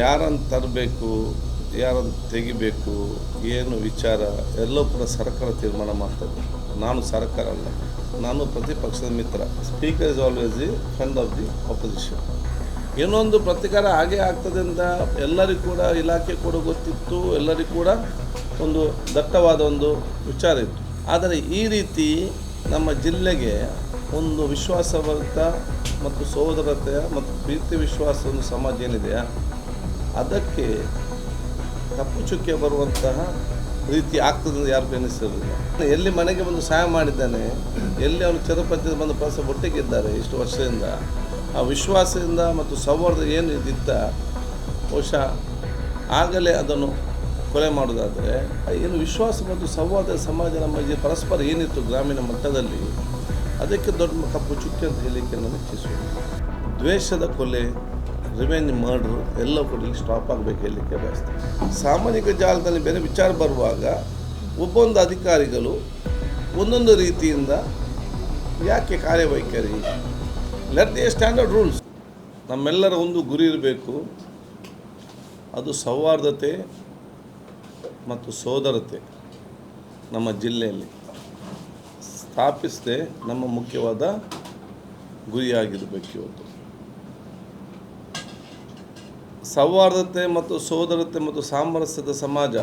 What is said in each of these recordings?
ಯಾರನ್ನು ತರಬೇಕು, ಯಾರನ್ನು ತೆಗಿಬೇಕು, ಏನು ವಿಚಾರ ಎಲ್ಲವೂ ಕೂಡ ಸರ್ಕಾರ ತೀರ್ಮಾನ ಮಾಡ್ತದೆ ನಾನು ಸರ್ಕಾರ ಅಲ್ಲ. ನಾನು ಪ್ರತಿಪಕ್ಷದ ಮಿತ್ರ. Speaker is always the friend of the opposition ಏನೊಂದು ಪ್ರತಿಕಾರ ಹಾಗೆ ಆಗ್ತದೆ ಅಂತ ಎಲ್ಲರಿಗೂ ಕೂಡ ಇಲಾಖೆ ಕೂಡ ಗೊತ್ತಿತ್ತು. ಎಲ್ಲರಿಗೂ ಕೂಡ ಒಂದು ದಟ್ಟವಾದ ಒಂದು ವಿಚಾರ ಇತ್ತು. ಆದರೆ ಈ ರೀತಿ ನಮ್ಮ ಜಿಲ್ಲೆಗೆ ಒಂದು ವಿಶ್ವಾಸವಂತ ಮತ್ತು ಸೋದರತೆಯ ಮತ್ತು ಪ್ರೀತಿ ವಿಶ್ವಾಸ ಒಂದು ಸಮಾಜ ಏನಿದೆಯಾ? ಅದಕ್ಕೆ ಕಪ್ಪು ಚುಕ್ಕೆ ಬರುವಂತಹ ರೀತಿ ಆಗ್ತದೆ ಯಾರು ಎನಿಸಿರಲಿಲ್ಲ ಎಲ್ಲಿ ಮನೆಗೆ ಬಂದು ಸಹಾಯ ಮಾಡಿದ್ದಾನೆ, ಎಲ್ಲಿ ಅವನು ಚರಪತಿ ಬಂದು ಪ್ರವಾಸ ಒಟ್ಟಿಗಿದ್ದಾರೆ ಇಷ್ಟು ವರ್ಷದಿಂದ, ಆ ವಿಶ್ವಾಸದಿಂದ ಮತ್ತು ಸೌಹಾರ್ದ ಏನು ಇದ್ದಿತ್ತ, ಬಹುಶಃ ಆಗಲೇ ಅದನ್ನು ಕೊಲೆ ಮಾಡೋದಾದರೆ ಏನು ವಿಶ್ವಾಸ ಮತ್ತು ಸೌಹಾರ್ದ ಸಮಾಜ ನಮ್ಮ ಪರಸ್ಪರ ಏನಿತ್ತು ಗ್ರಾಮೀಣ ಮಟ್ಟದಲ್ಲಿ, ಅದಕ್ಕೆ ದೊಡ್ಡ ಕಪ್ಪು ಚುಕ್ಕೆ ಅಂತ ಹೇಳಲಿಕ್ಕೆ ನಾನು ಇಚ್ಛಿಸುವುದು ದ್ವೇಷದ ಕೊಲೆ ರಿವೆಂಜ್ ಮರ್ಡ್ರ್ ಎಲ್ಲ ಕೂಡ ಸ್ಟಾಪ್ ಆಗಬೇಕು ಹೇಳಲಿಕ್ಕೆ ಬಯಸ್ತೇನೆ ಸಾಮಾಜಿಕ ಜಾಲದಲ್ಲಿ ಬೇರೆ ವಿಚಾರ ಬರುವಾಗ ಒಬ್ಬೊಂದು ಅಧಿಕಾರಿಗಳು ಒಂದೊಂದು ರೀತಿಯಿಂದ ಯಾಕೆ ಕಾರ್ಯವೈಖರಿ? ಲೆಟ್ ದಿ ಸ್ಟ್ಯಾಂಡರ್ಡ್ ರೂಲ್ಸ್ ನಮ್ಮೆಲ್ಲರ ಒಂದು ಗುರಿ ಇರಬೇಕು. ಅದು ಸೌಹಾರ್ದತೆ ಮತ್ತು ಸೋದರತೆ ನಮ್ಮ ಜಿಲ್ಲೆಯಲ್ಲಿ. ಸ್ಥಾಪಿಸದೆ ನಮ್ಮ ಮುಖ್ಯವಾದ ಗುರಿಯಾಗಿರಬೇಕು ಇವತ್ತು. ಸೌಹಾರ್ದತೆ ಮತ್ತು ಸೋದರತೆ ಮತ್ತು ಸಾಮರಸ್ಯದ ಸಮಾಜ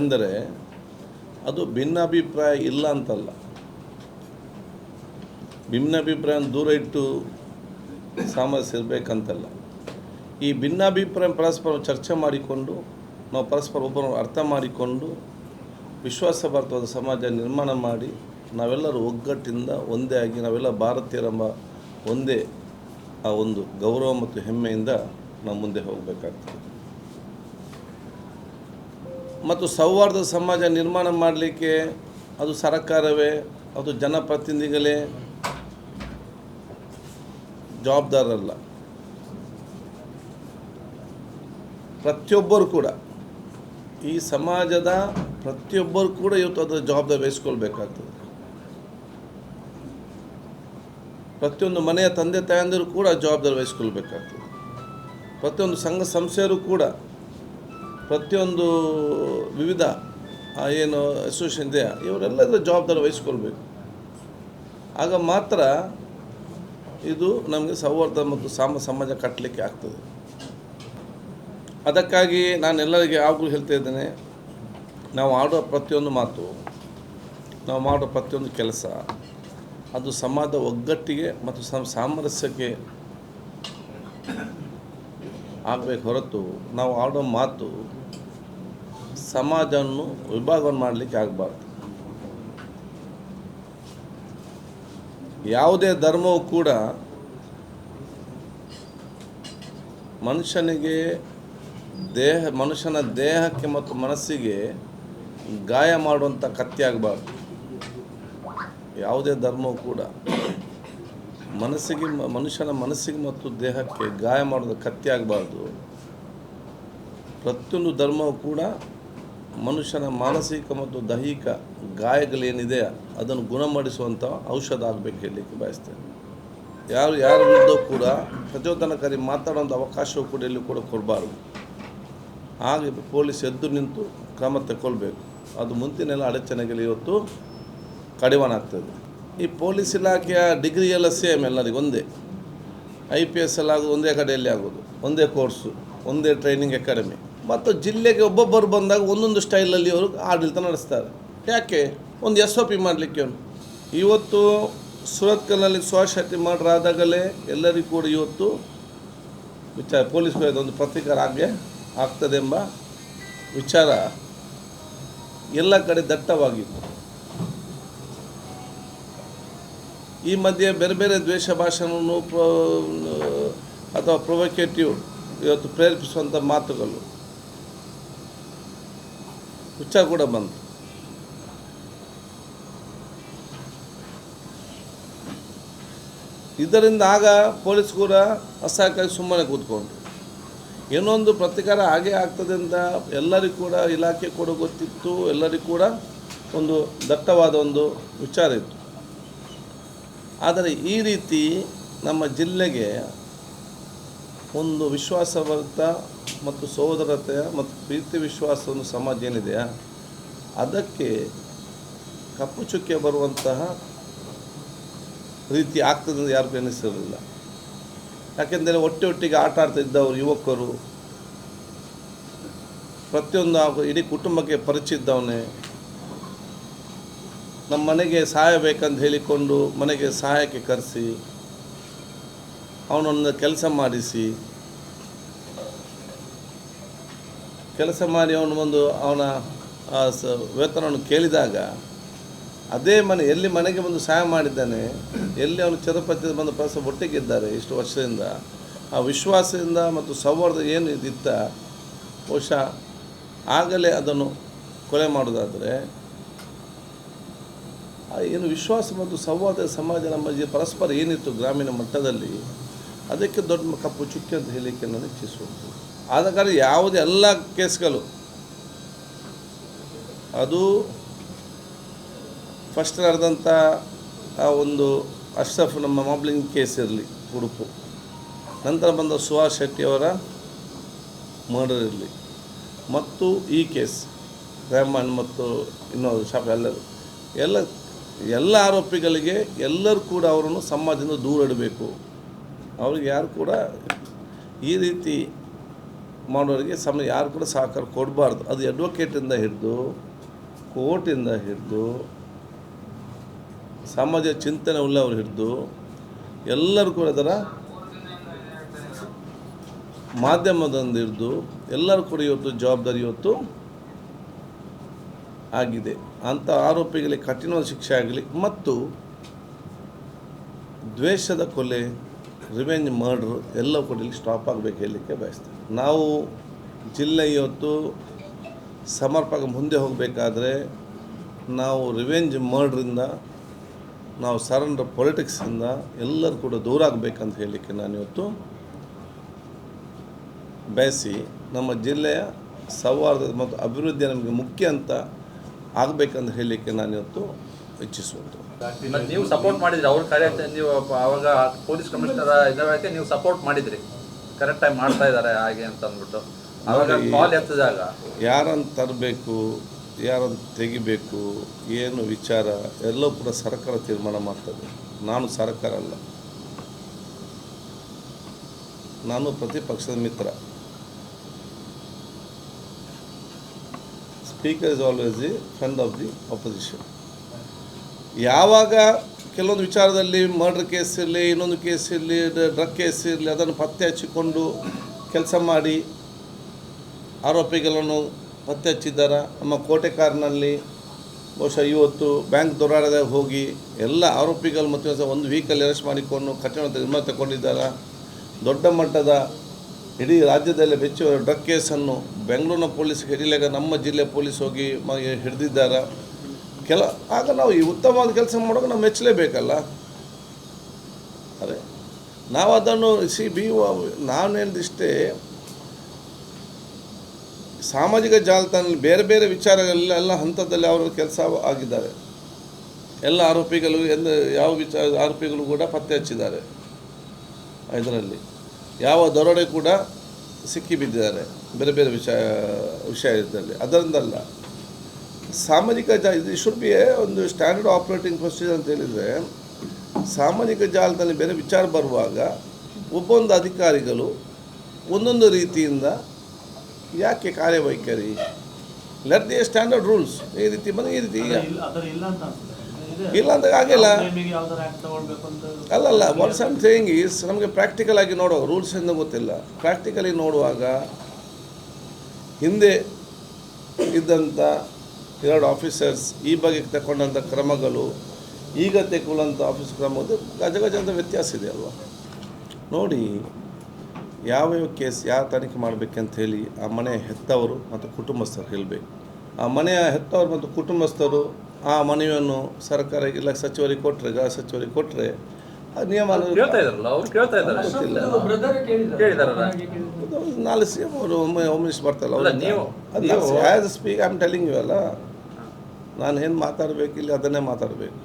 ಎಂದರೆ ಅದು ಭಿನ್ನಾಭಿಪ್ರಾಯ ಇಲ್ಲ ಅಂತಲ್ಲ. ಭಿನ್ನಾಭಿಪ್ರಾಯ ದೂರ ಇಟ್ಟು ಸಾಮರಸ್ಯ ಇರಬೇಕಂತಲ್ಲ. ಈ ಭಿನ್ನಾಭಿಪ್ರಾಯ ಪರಸ್ಪರ ಚರ್ಚೆ ಮಾಡಿಕೊಂಡು, ನಾವು ಪರಸ್ಪರ ಒಬ್ಬರನ್ನು ಅರ್ಥ ಮಾಡಿಕೊಂಡು ವಿಶ್ವಾಸಭರಿತವಾದ ಸಮಾಜ ನಿರ್ಮಾಣ ಮಾಡಿ, ನಾವೆಲ್ಲರೂ ಒಗ್ಗಟ್ಟಿಂದ ಒಂದೇ ಆಗಿ, ನಾವೆಲ್ಲ ಭಾರತೀಯರೆಂಬ ಒಂದೇ ಆ ಒಂದು ಗೌರವ ಮತ್ತು ಹೆಮ್ಮೆಯಿಂದ ನಾವು ಮುಂದೆ ಹೋಗಬೇಕಾಗ್ತದೆ. ಮತ್ತು ಸೌಹಾರ್ದ ಸಮಾಜ ನಿರ್ಮಾಣ ಮಾಡಲಿಕ್ಕೆ ಅದು ಸರ್ಕಾರವೇ, ಅದು ಜನಪ್ರತಿನಿಧಿಗಳೇ ಜವಾಬ್ದಾರರಲ್ಲ. ಪ್ರತಿಯೊಬ್ಬರು ಕೂಡ, ಈ ಸಮಾಜದ ಪ್ರತಿಯೊಬ್ಬರು ಕೂಡ ಇವತ್ತು ಅದರ ಜವಾಬ್ದಾರಿ ವಹಿಸ್ಕೊಳ್ಬೇಕಾಗ್ತದೆ. ಪ್ರತಿಯೊಂದು ಮನೆಯ ತಂದೆ ತಾಯಂದಿರು ಕೂಡ ಜವಾಬ್ದಾರಿ ವಹಿಸ್ಕೊಳ್ಬೇಕಾಗ್ತದೆ. ಪ್ರತಿಯೊಂದು ಸಂಘ ಸಂಸ್ಥೆಯರು ಕೂಡ ಪ್ರತಿಯೊಂದು ವಿವಿಧ ಏನು ಅಸೋಸಿಯೇಷನ್ ಇದೆಯಾ ಇವರೆಲ್ಲ ಇದರ ಜವಾಬ್ದಾರಿ ವಹಿಸ್ಕೊಳ್ಬೇಕು. ಆಗ ಮಾತ್ರ ಇದು ನಮಗೆ ಸೌಹಾರ್ದ ಮತ್ತು ಸಾಮ ಸಮಾಜ ಕಟ್ಟಲಿಕ್ಕೆ ಆಗ್ತದೆ. ಅದಕ್ಕಾಗಿ ನಾನು ಎಲ್ಲರಿಗೆ ಯಾವಾಗಲೂ ಹೇಳ್ತಾ ಇದ್ದೇನೆ, ನಾವು ಆಡೋ ಪ್ರತಿಯೊಂದು ಮಾತು, ನಾವು ಮಾಡೋ ಪ್ರತಿಯೊಂದು ಕೆಲಸ ಅದು ಸಮಾಜದ ಒಗ್ಗಟ್ಟಿಗೆ ಮತ್ತು ಸಾಮರಸ್ಯಕ್ಕೆ ಆಗಬೇಕು ಹೊರತು ನಾವು ಆಡೋ ಮಾತು ಸಮಾಜವನ್ನು ವಿಭಾಗವನ್ನು ಮಾಡಲಿಕ್ಕೆ ಆಗಬಾರ್ದು. ಯಾವುದೇ ಧರ್ಮವೂ ಕೂಡ ಮನುಷ್ಯನಿಗೆ ದೇಹ, ಮನುಷ್ಯನ ದೇಹಕ್ಕೆ ಮತ್ತು ಮನಸ್ಸಿಗೆ ಗಾಯ ಮಾಡುವಂಥ ಕತ್ತಿ ಆಗಬಾರ್ದು. ಯಾವುದೇ ಧರ್ಮವೂ ಕೂಡ ಮನಸ್ಸಿಗೆ ಮನುಷ್ಯನ ಮನಸ್ಸಿಗೆ ಮತ್ತು ದೇಹಕ್ಕೆ ಗಾಯ ಮಾಡೋದು ಕತ್ತಿ ಪ್ರತಿಯೊಂದು ಧರ್ಮವೂ ಕೂಡ ಮನುಷ್ಯನ ಮಾನಸಿಕ ಮತ್ತು ದೈಹಿಕ ಗಾಯಗಳೇನಿದೆ ಅದನ್ನು ಗುಣಮಡಿಸುವಂಥ ಔಷಧ ಆಗಬೇಕು ಹೇಳಲಿಕ್ಕೆ ಬಯಸ್ತೇನೆ. ಯಾರು, ಯಾರ ವಿರುದ್ಧ ಕೂಡ ಪ್ರಚೋದನಕಾರಿ ಮಾತಾಡುವಂಥ ಅವಕಾಶವೂ ಕೂಡ ಎಲ್ಲೂ ಕೂಡ ಕೊಡಬಾರ್ದು. ಹಾಗೆ ಪೊಲೀಸ್ ಎದ್ದು ನಿಂತು ಕ್ರಮ ತಗೊಳ್ಬೇಕು ಅದು ಮುಂದಿನೆಲ್ಲ ಅಡಚಣೆಗಳು ಇವತ್ತು ಕಡಿವಾಣಾಗ್ತದೆ. ಈ ಪೊಲೀಸ್ ಇಲಾಖೆಯ ಡಿಗ್ರಿ ಎಲ್ಲ ಸೇಮ್ ಎಲ್ಲರಿಗೂ ಒಂದೇ. ಐ ಪಿ ಎಸ್ ಎಲ್ಲ ಆಗೋದು ಒಂದೇ ಕಡೆಯಲ್ಲಿ ಆಗೋದು ಒಂದೇ ಕೋರ್ಸು, ಒಂದೇ ಟ್ರೈನಿಂಗ್ ಅಕಾಡೆಮಿ. ಮತ್ತು ಜಿಲ್ಲೆಗೆ ಒಬ್ಬೊಬ್ಬರು ಬಂದಾಗ ಒಂದೊಂದು ಸ್ಟೈಲಲ್ಲಿ ಅವರು ಆಡಳಿತ ನಡೆಸ್ತಾರೆ. ಯಾಕೆ? ಒಂದು ಎಸ್ ಒ ಪಿ ಮಾಡಲಿಕ್ಕೆ ಇವತ್ತು ಸುರತ್ಕಲ್ನಲ್ಲಿ ಸ್ವಶಕ್ತಿ ಆದಾಗಲೇ ಎಲ್ಲರಿಗೂ ಕೂಡ ಇವತ್ತು ವಿಚಾರ, ಪೊಲೀಸ್ ಒಂದು ಪ್ರತೀಕಾರ ಆಗೇ ಆಗ್ತದೆ ಎಂಬ ವಿಚಾರ ಎಲ್ಲ ಕಡೆ ದಟ್ಟವಾಗಿತ್ತು. ಈ ಮಧ್ಯೆ ಬೇರೆ ಬೇರೆ ದ್ವೇಷ ಭಾಷಣವನ್ನು ಅಥವಾ ಪ್ರೊವೊಕೇಟಿವ್ ಇವತ್ತು ಪ್ರೇರೇಪಿಸುವಂಥ ಮಾತುಗಳು. ಹುಚ್ಚ ಕೂಡ ಬಂತು. ಇದರಿಂದ ಆಗ ಪೊಲೀಸ್ ಕೂಡ ಅಸಹಕಾರಿ ಸುಮ್ಮನೆ ಕೂತ್ಕೊಂಡು ಏನೊಂದು ಪ್ರತಿಕಾರ ಹಾಗೆ ಆಗ್ತದೆ ಅಂತ ಎಲ್ಲರಿಗೂ ಕೂಡ ಇಲಾಖೆ ಕೂಡ ಗೊತ್ತಿತ್ತು, ಎಲ್ಲರಿಗೂ ಕೂಡ ಒಂದು ದಟ್ಟವಾದ ಒಂದು ವಿಚಾರ ಇತ್ತು. ಆದರೆ ಈ ರೀತಿ ನಮ್ಮ ಜಿಲ್ಲೆಗೆ ಒಂದು ವಿಶ್ವಾಸವಂತ ಮತ್ತು ಸಹೋದರತೆಯ ಮತ್ತು ಪ್ರೀತಿ ವಿಶ್ವಾಸ ಒಂದು ಸಮಾಜ ಏನಿದೆಯಾ? ಅದಕ್ಕೆ ಕಪ್ಪು ಚುಕ್ಕೆ ಬರುವಂತಹ ರೀತಿ ಆಗ್ತದೆ ಯಾರು ಎನಿಸಿರಲಿಲ್ಲ ಯಾಕೆಂದರೆ ಒಟ್ಟೆ ಒಟ್ಟಿಗೆ ಆಟ ಆಡ್ತಿದ್ದವರು ಯುವಕರು, ಪ್ರತಿಯೊಂದು ಇಡೀ ಕುಟುಂಬಕ್ಕೆ ಪರಿಚಯ ಇದ್ದವನೇ ನಮ್ಮ ಮನೆಗೆ ಸಹಾಯ ಬೇಕಂತ ಹೇಳಿಕೊಂಡು ಮನೆಗೆ ಸಹಾಯಕ್ಕೆ ಕರೆಸಿ, ಅವನೊಂದು ಕೆಲಸ ಮಾಡಿಸಿ, ಕೆಲಸ ಮಾಡಿ ಅವನು ಒಂದು ಅವನ ವೇತನವನ್ನು ಕೇಳಿದಾಗ ಅದೇ ಮನೆ, ಎಲ್ಲಿ ಮನೆಗೆ ಬಂದು ಸಹಾಯ ಮಾಡಿದ್ದಾನೆ, ಎಲ್ಲಿ ಅವನು ಚರಪತಿ ಬಂದು ಪ್ರಸ ಒಟ್ಟಿಗಿದ್ದಾರೆ ಇಷ್ಟು ವರ್ಷದಿಂದ, ಆ ವಿಶ್ವಾಸದಿಂದ ಮತ್ತು ಸೌಹಾರ್ದ ಏನು ಇದಿತ್ತ, ಬಹುಶಃ ಆಗಲೇ ಅದನ್ನು ಕೊಲೆ ಮಾಡೋದಾದರೆ ಏನು ವಿಶ್ವಾಸ ಮತ್ತು ಸಂವಾದ ಸಮಾಜ ನಮ್ಮ ಪರಸ್ಪರ ಏನಿತ್ತು ಗ್ರಾಮೀಣ ಮಟ್ಟದಲ್ಲಿ, ಅದಕ್ಕೆ ದೊಡ್ಡ ಕಪ್ಪು ಚುಕ್ಕಿ ಅಂತ ಹೇಳಲಿಕ್ಕೆ ನಾನು ಇಚ್ಛಿಸುವುದು. ಆದ ಕಾರಣ ಯಾವುದೇ ಎಲ್ಲ ಕೇಸ್ಗಳು, ಅದು ಫಸ್ಟ್ ನಡೆದಂಥ ಆ ಒಂದು ಅಶ್ರಫ್ ನಮ್ಮ ಮಾಬ್ಲಿಂಗ್ ಕೇಸ್ ಇರಲಿ, ಉಡುಪು. ನಂತರ ಬಂದ ಸುಹಾಸ್ ಶೆಟ್ಟಿಯವರ ಮರ್ಡರ್ ಇರಲಿ. ಮತ್ತು ಈ ಕೇಸ್, ರೆಹಮಾನ್ ಮತ್ತು ಇನ್ನೊಂದು ಶಾಪ್, ಎಲ್ಲರೂ. ಎಲ್ಲ ಎಲ್ಲ ಆರೋಪಿಗಳಿಗೆ ಎಲ್ಲರೂ ಕೂಡ ಅವರನ್ನು ಸಮಾಜದಿಂದ ದೂರ ಇಡಬೇಕು. ಅವ್ರಿಗೆ ಯಾರು ಕೂಡ ಈ ರೀತಿ ಮಾಡೋರಿಗೆ ಸಮ ಯಾರು ಕೂಡ ಸಹಕಾರ ಕೊಡಬಾರ್ದು. ಅದು ಅಡ್ವೊಕೇಟಿಂದ ಹಿಡಿದು ಕೋರ್ಟಿಂದ ಹಿಡಿದು, ಸಮಾಜ ಚಿಂತನೆ ಉಳ್ಳವರು ಹಿಡಿದು, ಎಲ್ಲರೂ ಕೂಡ ಅದರ ಮಾಧ್ಯಮದಿಂದ ಹಿಡಿದು ಎಲ್ಲರೂ ಕೂಡ ಇವತ್ತು ಜವಾಬ್ದಾರಿ ಇವತ್ತು ಆಗಿದೆ. ಅಂಥ ಆರೋಪಿಗಳಿಗೆ ಕಠಿಣವಾದ ಶಿಕ್ಷೆ ಆಗಲಿ ಮತ್ತು ದ್ವೇಷದ ಕೊಲೆ ರಿವೆಂಜ್ ಮರ್ಡ್ರ್ ಎಲ್ಲ ಕೂಡ ಇಲ್ಲಿ ಸ್ಟಾಪ್ ಆಗಬೇಕು ಹೇಳಲಿಕ್ಕೆ ಬಯಸ್ತೇವೆ ನಾವು ಜಿಲ್ಲೆ ಇವತ್ತು ಸಮರ್ಪಕ ಮುಂದೆ ಹೋಗಬೇಕಾದ್ರೆ ನಾವು ರಿವೆಂಜ್ ಮರ್ಡ್ರಿಂದ ನಾವು ಸರೆಂಡರ್ ಪೊಲಿಟಿಕ್ಸಿಂದ ಎಲ್ಲರೂ ಕೂಡ ದೂರ ಆಗಬೇಕಂತ ಹೇಳಲಿಕ್ಕೆ ನಾನು ಇವತ್ತು ಬಯಸಿ ನಮ್ಮ ಜಿಲ್ಲೆಯ ಸೌಹಾರ್ದ ಮತ್ತು ಅಭಿವೃದ್ಧಿ ನಮಗೆ ಮುಖ್ಯ ಅಂತ ಆಗಬೇಕಂತ ಹೇಳಲಿಕ್ಕೆ ನಾನು ಇವತ್ತು ಇಚ್ಛಿಸುವುದು. ನೀವು ಸಪೋರ್ಟ್ ಮಾಡಿದ್ರಿ ಅವ್ರ ಕಡೆ ನೀವು ಅವಾಗ ಪೊಲೀಸ್ ಕಮಿಷನರ್ ಇದಕ್ಕೆ ನೀವು ಸಪೋರ್ಟ್ ಮಾಡಿದ್ರಿ. ಕರೆಕ್ಟ್ ಟೈಮ್ ಮಾಡ್ತಾ ಇದ್ದಾರೆ ಹಾಗೆ ಅಂತ ಅಂದ್ಬಿಟ್ಟು. ಅವಾಗ. ಕಾಲ್ ಎತ್ತಿದಾಗ? ಯಾರನ್ನು ತರಬೇಕು ಯಾರನ್ನು ತೆಗಿಬೇಕು ಏನು ವಿಚಾರ ಎಲ್ಲವೂ ಕೂಡ ಸರ್ಕಾರ ತೀರ್ಮಾನ ಮಾಡ್ತದೆ. ನಾನು ಸರ್ಕಾರ ಅಲ್ಲ. ನಾನು ಪ್ರತಿಪಕ್ಷದ ಮಿತ್ರ. Speaker is always the friend of the opposition ಯಾವಾಗ ಕೆಲವೊಂದು ವಿಚಾರದಲ್ಲಿ ಮರ್ಡರ್ ಕೇಸ್ ಇರಲಿ, ಇನ್ನೊಂದು ಕೇಸ್ ಇರಲಿ ಡ್ರಗ್ ಕೇಸ್ ಇರಲಿ, ಅದನ್ನು ಪತ್ತೆ ಹಚ್ಚಿಕೊಂಡು ಕೆಲಸ ಮಾಡಿ ಆರೋಪಿಗಳನ್ನು ಪತ್ತೆ ಹಚ್ಚಿದ್ದಾರೆ? ನಮ್ಮ ಕೋಟೆಕಾರ್ನಲ್ಲಿ ಬಹುಶಃ ಇವತ್ತು ಬ್ಯಾಂಕ್ ದೊರಾಡದಾಗ ಹೋಗಿ ಎಲ್ಲ ಆರೋಪಿಗಳು ಮತ್ತು ಒಂದು ವೀಕಲ್ಲಿ ಅರೆಸ್ಟ್ ಮಾಡಿಕೊಂಡು ಕಠಿಣ ನಿರ್ಮಾಣ ತಗೊಂಡಿದ್ದಾರೆ ದೊಡ್ಡ ಮಟ್ಟದ ಇಡೀ ರಾಜ್ಯದಲ್ಲಿ ಮೆಚ್ಚುವ ಡ್ರಗ್ ಕೇಸನ್ನು ಬೆಂಗಳೂರಿನ ಪೊಲೀಸ್ ಹಿಡಿಲಾಗ ನಮ್ಮ ಜಿಲ್ಲೆ ಪೊಲೀಸ್ ಹೋಗಿ ಮ ಹಿಡಿದಿದ್ದಾರೆ. ಕೆಲ ಆಗ ನಾವು ಈ ಉತ್ತಮವಾದ ಕೆಲಸ ಮಾಡೋಕೆ ನಾವು ಮೆಚ್ಚಲೇಬೇಕಲ್ಲ? ಅದೇ ನಾವು ಅದನ್ನು ಸಿ ಬಿ ನಾನು ಹೇಳಿದಿಷ್ಟೇ, ಸಾಮಾಜಿಕ ಜಾಲತಾಣದಲ್ಲಿ ಬೇರೆ ಬೇರೆ ವಿಚಾರಗಳೆಲ್ಲ ಎಲ್ಲ ಹಂತದಲ್ಲಿ ಅವರ ಕೆಲಸ ಆಗಿದ್ದಾರೆ. ಎಲ್ಲ ಆರೋಪಿಗಳು ಎಂದು ಯಾವ ವಿಚಾರ ಆರೋಪಿಗಳು ಕೂಡ ಪತ್ತೆ ಹಚ್ಚಿದ್ದಾರೆ. ಇದರಲ್ಲಿ ಯಾವ ದರೋಡೆ ಕೂಡ ಸಿಕ್ಕಿಬಿದ್ದಿದ್ದಾರೆ ಬೇರೆ ಬೇರೆ ವಿಷಯ ವಿಷಯದಲ್ಲಿ ಅದರಿಂದಲ್ಲ, ಸಾಮಾಜಿಕ ಜಾ, ಇದು ಶುಡ್ ಬಿ ಒಂದು ಸ್ಟ್ಯಾಂಡರ್ಡ್ ಆಪರೇಟಿಂಗ್ ಪ್ರೊಸೀಜರ್ ಅಂತ ಹೇಳಿದರೆ, ಸಾಮಾಜಿಕ ಜಾಲದಲ್ಲಿ ಬೇರೆ ವಿಚಾರ ಬರುವಾಗ ಒಬ್ಬೊಂದು ಅಧಿಕಾರಿಗಳು ಒಂದೊಂದು ರೀತಿಯಿಂದ ಯಾಕೆ ಕಾರ್ಯವೈಖರಿ? ಲೆಟ್ ದಿ ಸ್ಟ್ಯಾಂಡರ್ಡ್ ರೂಲ್ಸ್ ಈ ರೀತಿ ಬಂದು ಈ ರೀತಿ ಇಲ್ಲ ಅಂತ ಆಗಿಲ್ಲ ಅಲ್ಲಲ್ಲ ವಾಟ್ಸ್ ಆಮ್ ಸೇಯಿಂಗ್ ಈಸ್ ನಮಗೆ ಪ್ರಾಕ್ಟಿಕಲ್ ಆಗಿ ನೋಡುವಾಗ ರೂಲ್ಸ್ ಎಂದು ಗೊತ್ತಿಲ್ಲ. ಪ್ರಾಕ್ಟಿಕಲಿ ನೋಡುವಾಗ ಹಿಂದೆ ಇದ್ದಂಥ ಎರಡು ಆಫೀಸರ್ಸ್ ಈ ಬಗ್ಗೆ ತಗೊಂಡಂಥ ಕ್ರಮಗಳು ಈಗ ತೆಗೊಳ್ಳೋಂಥ ಆಫೀಸ್ ಕ್ರಮದ್ದು ಗಜ ಗಜ ಅಂತ ವ್ಯತ್ಯಾಸ ಇದೆ ಅಲ್ವಾ? ನೋಡಿ ಯಾವ ಯಾವ ಕೇಸ್ ಯಾವ ತನಿಖೆ ಮಾಡಬೇಕಂತ ಹೇಳಿ ಆ ಮನೆಯ ಹೆತ್ತವರು ಮತ್ತು ಕುಟುಂಬಸ್ಥರು ಹೇಳಬೇಕು. ಆ ಮನೆಯ ಹೆತ್ತವರು ಮತ್ತು ಕುಟುಂಬಸ್ಥರು ಆ ಮನವಿಯನ್ನು ಸರ್ಕಾರ ಇಲ್ಲ ಸಚಿವರಿಗೆ ಕೊಟ್ಟರೆ ಗೃಹ ಸಚಿವರಿಗೆ ಕೊಟ್ಟರೆ ಆ ನಿಯಮ ನಾಳೆ ಸಿ ಎಂ ಅವರು ಒಮ್ಮೆ ಹೋಮ್ ಮಿನಿಸ್ಟರ್ ಬರ್ತಾರಲ್ಲ ಅಲ್ಲ, ನೀವು- ಅದು ನೀವು- as speak I am telling you ಅಲ್ಲ. ನಾನು ಏನು ಮಾತಾಡಬೇಕು ಇಲ್ಲಿ ಅದನ್ನೇ ಮಾತಾಡಬೇಕು.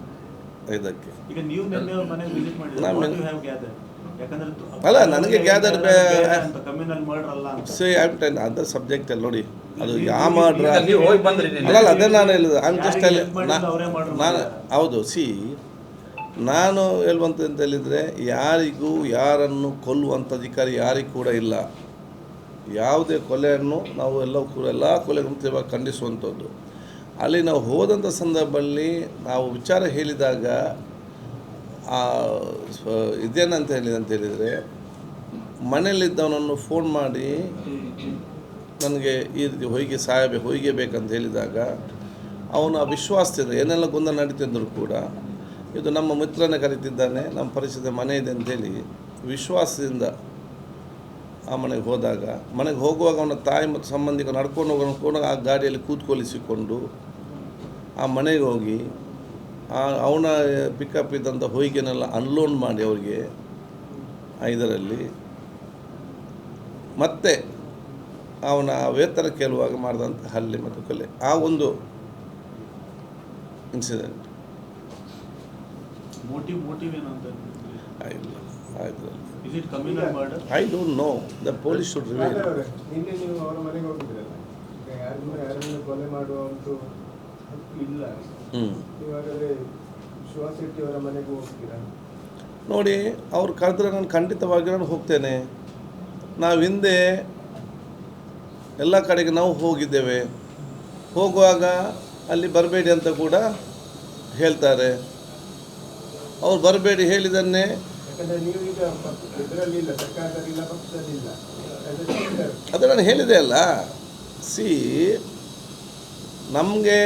ಇದಕ್ಕೆ. ಈಗ ನೀವು ನಿನ್ನೆ ಅವ್ರ ಮನೆಗೆ ವಿಸಿಟ್ ನಾನು ಮಾಡಿದ್ರೆ ನಿನ್ನೆ- ಹ್ಯಾವ್ ಗ್ಯಾದರ್ ಯಾಕಂದ್ರೆ ತು- ಅಲ್ಲ, ನನಗೆ ಗ್ಯಾದರ್ ಬೇ- ಕಮ್ಯುನಲ್ ಮರ್ಡರ್ ಅಲ್ಲ ಅಂತ. Say I ten other subject ಅಲ್ಲಿ ನೋಡಿ. ಅದು ಯಾವ ಮಾಡ್ರ ಈಗ ನೀವು ಹೋಗಿ ಬಂದ್ರಿ ನಿನ್ನೆ. ಅಲ್ಲ ಅದೇ ನಾನು ಹೇಳಿದ ಐ ಜಸ್ಟ್ ಯಾರಿಗೆ help ಮಾಡಿದ್ರು ಅವರೇ murder ನಾನು ಮಾಡಿದ್ದಾರೆ. ಹೌದು ಸಿ ನಾನು ಹೇಳುವಂಥ ಅಂತ ಹೇಳಿದರೆ ಯಾರಿಗೂ ಯಾರನ್ನು ಕೊಲ್ಲುವಂಥ ಅಧಿಕಾರಿ ಯಾರಿಗೂ ಕೂಡ ಇಲ್ಲ. ಯಾವುದೇ ಕೊಲೆಯನ್ನು ನಾವು ಎಲ್ಲ ಕೂಡ ಎಲ್ಲ ಕೊಲೆಗಳನ್ನು ಖಂಡಿಸುವಂಥದ್ದು. ಅಲ್ಲಿ ನಾವು ಹೋದಂಥ ಸಂದರ್ಭದಲ್ಲಿ ನಾವು ವಿಚಾರ ಹೇಳಿದಾಗ ಇದೇನಂತ ಹೇಳಿದೆ ಅಂತ ಹೇಳಿದರೆ, ಮನೆಯಲ್ಲಿದ್ದವನನ್ನು ಫೋನ್ ಮಾಡಿ, ನನಗೆ ಈ ರೀತಿ ಹೊಯ್ಗೆ ಸಾಯಬೇಕು ಹೊಯ್ಗೆ ಬೇಕಂತ ಹೇಳಿದಾಗ, ಅವನ ವಿಶ್ವಾಸದಿಂದ ಏನೆಲ್ಲ ಗೊಂದಲ ನಡೀತಿದ್ದರೂ ಕೂಡ, ಇದು ನಮ್ಮ ಮಿತ್ರನೇ ಕರೀತಿದ್ದಾನೆ, ನಮ್ಮ ಪರಿಚಯದ ಮನೆ ಇದೆ ಅಂತೇಳಿ ವಿಶ್ವಾಸದಿಂದ ಆ ಮನೆಗೆ ಹೋದಾಗ, ಮನೆಗೆ ಹೋಗುವಾಗ ಅವನ ತಾಯಿ ಮತ್ತು ಸಂಬಂಧಿಕರು ನಡ್ಕೊಂಡು ಹೋಗೋಣ ಆ ಗಾಡಿಯಲ್ಲಿ ಕೂತ್ಕೊಳಿಸಿಕೊಂಡು ಆ ಮನೆಗೆ ಹೋಗಿ ಆ ಅವನ ಪಿಕಪ್ ಇದ್ದಂಥ ಹೊಯ್ಗೆನೆಲ್ಲ ಅನ್ಲೋನ್ ಮಾಡಿ ಅವರಿಗೆ ಇದರಲ್ಲಿ ಮತ್ತೆ ಅವನ ವೇತನ ಕೇಳುವಾಗ ಮಾಡಿದಂಥ ಹಲ್ಲೆ ಮತ್ತು ಕೊಲೆ ಆ ಒಂದು ಇನ್ಸಿಡೆಂಟ್ ಮೋಟಿವ್ ಮೋಟಿವ್ ಇಲ್ಲ I don't know the police should reveal ಇಲ್ಲ. ಮನೆಗೆ ಹೋಗ್ತೀರಾ? ನೋಡಿ ಅವ್ರು ಕರೆದ್ರೆ ನಾನು ಖಂಡಿತವಾಗಿ ನಾನು ಹೋಗ್ತೇನೆ. ನಾವು ಹಿಂದೆ ಎಲ್ಲ ಕಡೆಗೆ ನಾವು ಹೋಗಿದ್ದೇವೆ. ಹೋಗುವಾಗ ಅಲ್ಲಿ ಬರಬೇಡಿ ಅಂತ ಕೂಡ ಹೇಳ್ತಾರೆ. ಅವ್ರು ಬರಬೇಡಿ ಹೇಳಿದನ್ನೇ ಅದು ನಾನು ಹೇಳಿದೆ ಅಲ್ಲ. ಸಿ ನಮಗೆ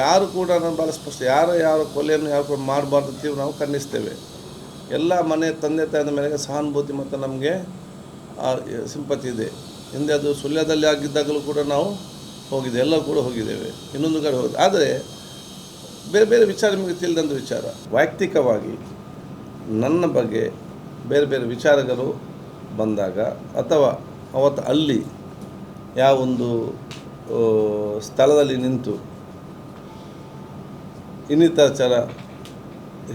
ಯಾರು ಕೂಡ ನಾನು ಭಾಳ ಸ್ಪಷ್ಟ ಯಾರು ಯಾರು ಕೊಲೆಯನ್ನು ಯಾರು ಕೂಡ ಮಾಡಬಾರ್ದು ಅಂತೀವಿ ನಾವು ಖಂಡಿಸ್ತೇವೆ. ಎಲ್ಲ ಮನೆ ತಂದೆ ತಾಯಿಯ ಮೇಲೆಗೆ ಸಹಾನುಭೂತಿ ಮತ್ತು ನಮಗೆ ಸಿಂಪತಿ ಇದೆ. ಹಿಂದೆ ಅದು ಸುಳ್ಯದಲ್ಲಿ ಆಗಿದ್ದಾಗಲೂ ಕೂಡ ನಾವು ಹೋಗಿದ್ದೆ ಎಲ್ಲ ಕೂಡ ಹೋಗಿದ್ದೇವೆ. ಇನ್ನೊಂದು ಕಡೆ ಹೋಗಿದೆ. ಆದರೆ ಬೇರೆ ಬೇರೆ ವಿಚಾರ ನಿಮಗೆ ತಿಳಿದಂಥ ವಿಚಾರ. ವೈಯಕ್ತಿಕವಾಗಿ ನನ್ನ ಬಗ್ಗೆ ಬೇರೆ ಬೇರೆ ವಿಚಾರಗಳು ಬಂದಾಗ ಅಥವಾ ಅವತ್ತು ಅಲ್ಲಿ ಯಾವೊಂದು ಒಂದು ಸ್ಥಳದಲ್ಲಿ ನಿಂತು ಇನ್ನಿತರ ಚರ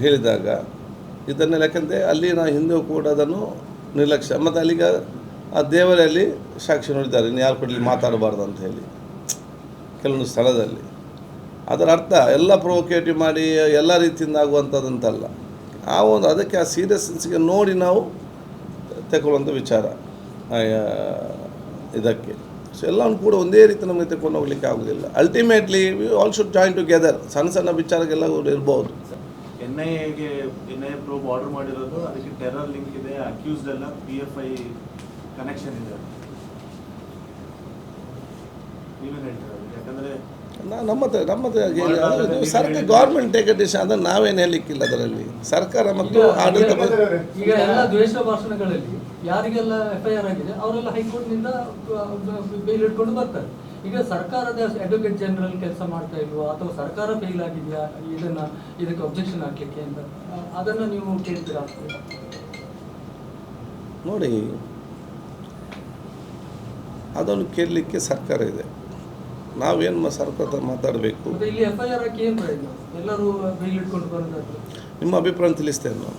ಹೇಳಿದಾಗ ಇದನ್ನೆಲ್ಲ ಯಾಕಂದರೆ ಅಲ್ಲಿ ನಾವು ಹಿಂದೂ ಕೂಡ ಅದನ್ನು ನಿರ್ಲಕ್ಷ್ಯ ಮತ್ತು ಅಲ್ಲಿಗ ಆ ದೇವರಲ್ಲಿ ಸಾಕ್ಷಿ ನೋಡಿದ್ದಾರೆ, ಇನ್ನು ಯಾರು ಕೂಡ ಇಲ್ಲಿ ಮಾತಾಡಬಾರ್ದು ಅಂತ ಹೇಳಿ. ಕೆಲವೊಂದು ಸ್ಥಳದಲ್ಲಿ. ಅದರ ಅರ್ಥ, ಎಲ್ಲ ಪ್ರೊವೊಕೇಟಿವ್ ಮಾಡಿ, ಎಲ್ಲ ರೀತಿಯಿಂದ ಆಗುವಂಥದ್ದಂತಲ್ಲ. ಆ ಒಂದು ಅದಕ್ಕೆ ಆ ಸೀರಿಯಸ್ನೆಸ್ಗೆ ನೋಡಿ ನಾವು ತಗೊಳ್ಳುವಂಥ ವಿಚಾರ ಇದಕ್ಕೆ. ಸೊ ಎಲ್ಲವನ್ನು ಕೂಡ ಒಂದೇ ರೀತಿ ನಮಗೆ ತಗೊಂಡು ಹೋಗ್ಲಿಕ್ಕೆ ಆಗೋದಿಲ್ಲ. Ultimately we all should join together ಸಣ್ಣ ಸಣ್ಣ ವಿಚಾರಕ್ಕೆಲ್ಲ ಇರ್ಬೋದು. ಎನ್ ಐ ಎಗೆ ಎನ್ ಐ ಪ್ರೋಬ್ ಆರ್ಡರ್ ಮಾಡಿರೋದು ಅದಕ್ಕೆ ಟೆರರ್ ಲಿಂಕ್ ಇದೆ ಅಕ್ಯೂಸ್ಡ್ ಎಲ್ಲ ಪಿ ಎಫ್ ಐ ಕನೆಕ್ಷನ್ ಇದೆ. ನೀವೇನು ಹೇಳ್ತೀರಾ ಅದಕ್ಕೆ? ಯಾಕಂದ್ರೆ ನಮ್ಮ ಹತ್ರ ನಮ್ಮ ಹತ್ರ ಸರ್ಕಾರ ಗೌರ್ಮೆಂಟ್ ಟೇಕ್ ಡಿಸಿಷನ್ ಅದನ್ನು ನಾವೇನು ಹೇಳಲಿಕ್ಕಿಲ್ಲ ಅದರಲ್ಲಿ. ಸರ್ಕಾರ ಮತ್ತು ಆಡಳಿತ ಈಗ ಎಲ್ಲ ದ್ವೇಷ ಭಾಷಣಗಳಲ್ಲಿ ಯಾರಿಗೆಲ್ಲ ಎಫ್ ಐ ಆರ್ ಆಗಿದೆ ಅವರೆಲ್ಲ ಹೈಕೋರ್ಟ್ನಿಂದ ಬೇಲ್ ಇಟ್ಕೊಂಡು ಬರ್ತಾರೆ. ಈಗ ಸರ್ಕಾರದ ಅಡ್ವೊಕೇಟ್ ಜನರಲ್ ಕೆಲಸ ಮಾಡ್ತಾ ಇಲ್ವಾ ಅಥವಾ ಸರ್ಕಾರ ಫೇಲ್ ಆಗಿದೆಯಾ ಇದನ್ನ ಇದಕ್ಕೆ ಅಬ್ಜೆಕ್ಷನ್ ಹಾಕ್ಲಿಕ್ಕೆ ಅಂತ ಅದನ್ನ ನೀವು ಕೇಳ್ತೀರಾ? ನೋಡಿ ಅದನ್ನು ಕೇಳಲಿಕ್ಕೆ ಸರ್ಕಾರ ಇದೆ. ನಾವೇನು ಸರ್ಕಾರ ಮಾತಾಡಬೇಕು? ಇಲ್ಲಿ ಎಫ್ ಐ ಆರ್ ಹಾಕಿ ಏನು ಪ್ರಯೋಜನ? ಎಲ್ಲರೂ ಬೇಲ್ ಇಟ್ಕೊಂಡು ಬರೋದಾದ್ರೆ ನಿಮ್ಮ ಅಭಿಪ್ರಾಯ ತಿಳಿಸ್ತೇನೆ ನಾವು